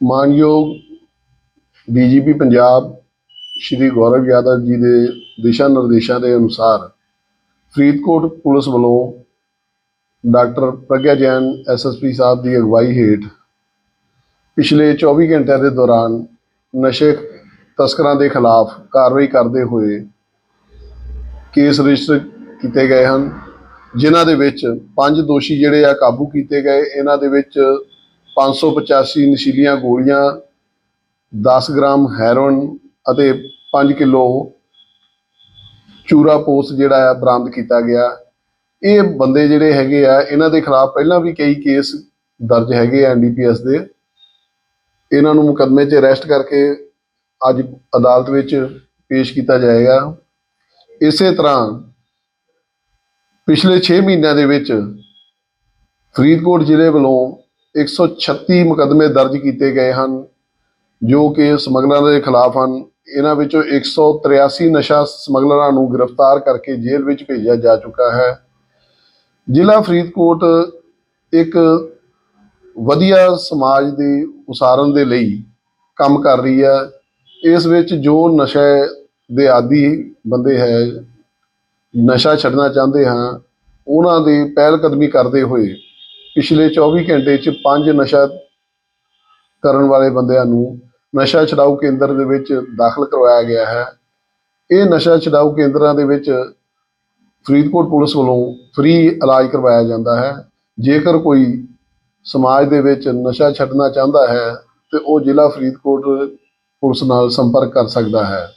ਮਾਨਯੋਗ ਡੀਜੀਪੀ ਪੰਜਾਬ ਸ਼੍ਰੀ ਗੌਰਵ ਯਾਦਵ ਜੀ ਦੇ ਦਿਸ਼ਾ ਨਿਰਦੇਸ਼ਾਂ ਦੇ ਅਨੁਸਾਰ ਫਰੀਦਕੋਟ ਪੁਲਿਸ ਵੱਲੋਂ ਡਾਕਟਰ ਪ੍ਰਗਿਆ ਜੈਨ ਐਸਐਸਪੀ ਸਾਹਿਬ ਦੀ ਅਗਵਾਈ ਹੇਠ ਪਿਛਲੇ 24 ਘੰਟਿਆਂ ਦੇ ਦੌਰਾਨ ਨਸ਼ੇ ਤਸਕਰਾਂ ਦੇ ਖਿਲਾਫ ਕਾਰਵਾਈ ਕਰਦੇ ਹੋਏ ਕੇਸ ਰਜਿਸਟਰ ਕੀਤੇ ਗਏ ਹਨ, ਜਿਨ੍ਹਾਂ ਦੇ ਵਿੱਚ ਪੰਜ ਦੋਸ਼ੀ ਜਿਹੜੇ ਆ ਕਾਬੂ ਕੀਤੇ ਗਏ, ਇਹਨਾਂ ਦੇ ਵਿੱਚ 585 ਨਸ਼ੀਲੀਆਂ ਗੋਲੀਆਂ 10 ਗ੍ਰਾਮ ਹੈਰੋਇਨ ਅਤੇ 5 ਕਿਲੋ ਚੂਰਾ ਪੋਸਟ ਜਿਹੜਾ ਆ ਬਰਾਮਦ ਕੀਤਾ ਗਿਆ। ਇਹ ਬੰਦੇ ਜਿਹੜੇ ਹੈਗੇ ਆ, ਇਹਨਾਂ ਦੇ ਖਿਲਾਫ ਪਹਿਲਾਂ ਵੀ ਕਈ ਕੇਸ ਦਰਜ ਹੈਗੇ ਆ ਐਨਡੀਪੀਐਸ ਦੇ। ਇਹਨਾਂ ਨੂੰ ਮੁਕੱਦਮੇ 'ਚ ਅਰੈਸਟ ਕਰਕੇ ਅੱਜ ਅਦਾਲਤ ਵਿੱਚ ਪੇਸ਼ ਕੀਤਾ ਜਾਏਗਾ। ਇਸੇ ਤਰ੍ਹਾਂ ਪਿਛਲੇ 6 ਮਹੀਨਿਆਂ ਦੇ ਵਿੱਚ ਫਰੀਦਕੋਟ ਜ਼ਿਲ੍ਹੇ ਵੱਲੋਂ 136 ਮੁਕੱਦਮੇ ਦਰਜ ਕੀਤੇ ਗਏ ਹਨ, ਜੋ ਕਿ ਸਮਗਲਰਾਂ ਦੇ ਖਿਲਾਫ ਹਨ। ਇਹਨਾਂ ਵਿੱਚੋਂ 183 ਨਸ਼ਾ ਸਮਗਲਰਾਂ ਨੂੰ ਗ੍ਰਿਫਤਾਰ ਕਰਕੇ ਜੇਲ੍ਹ ਵਿੱਚ ਭੇਜਿਆ ਜਾ ਚੁੱਕਾ ਹੈ। ਜ਼ਿਲ੍ਹਾ ਫਰੀਦਕੋਟ ਇੱਕ ਵਧੀਆ ਸਮਾਜ ਦੇ ਉਸਾਰਨ ਦੇ ਲਈ ਕੰਮ ਕਰ ਰਹੀ ਹੈ। ਇਸ ਵਿੱਚ ਜੋ ਨਸ਼ੇ ਦੇ ਆਦੀ ਬੰਦੇ ਹੈ, ਨਸ਼ਾ ਛੱਡਣਾ ਚਾਹੁੰਦੇ ਹਾਂ ਉਹਨਾਂ ਦੀ ਪਹਿਲ ਕਦਮੀ ਕਰਦੇ ਹੋਏ ਪਿਛਲੇ 24 ਘੰਟੇ 'ਚ ਪੰਜ ਨਸ਼ਾ ਕਰਨ ਵਾਲੇ ਬੰਦਿਆਂ ਨੂੰ ਨਸ਼ਾ ਛਡਾਊ ਕੇਂਦਰ ਦੇ ਵਿੱਚ ਦਾਖਲ ਕਰਵਾਇਆ ਗਿਆ ਹੈ। ਇਹ ਨਸ਼ਾ ਛਡਾਊ ਕੇਂਦਰਾਂ ਦੇ ਵਿੱਚ ਫਰੀਦਕੋਟ ਪੁਲਿਸ ਵੱਲੋਂ ਫ੍ਰੀ ਇਲਾਜ ਕਰਵਾਇਆ ਜਾਂਦਾ ਹੈ। ਜੇਕਰ ਕੋਈ ਸਮਾਜ ਦੇ ਵਿੱਚ ਨਸ਼ਾ ਛੱਡਣਾ ਚਾਹੁੰਦਾ ਹੈ, ਤੇ ਉਹ ਜ਼ਿਲ੍ਹਾ ਫਰੀਦਕੋਟ ਪੁਲਿਸ ਨਾਲ ਸੰਪਰਕ ਕਰ ਸਕਦਾ ਹੈ।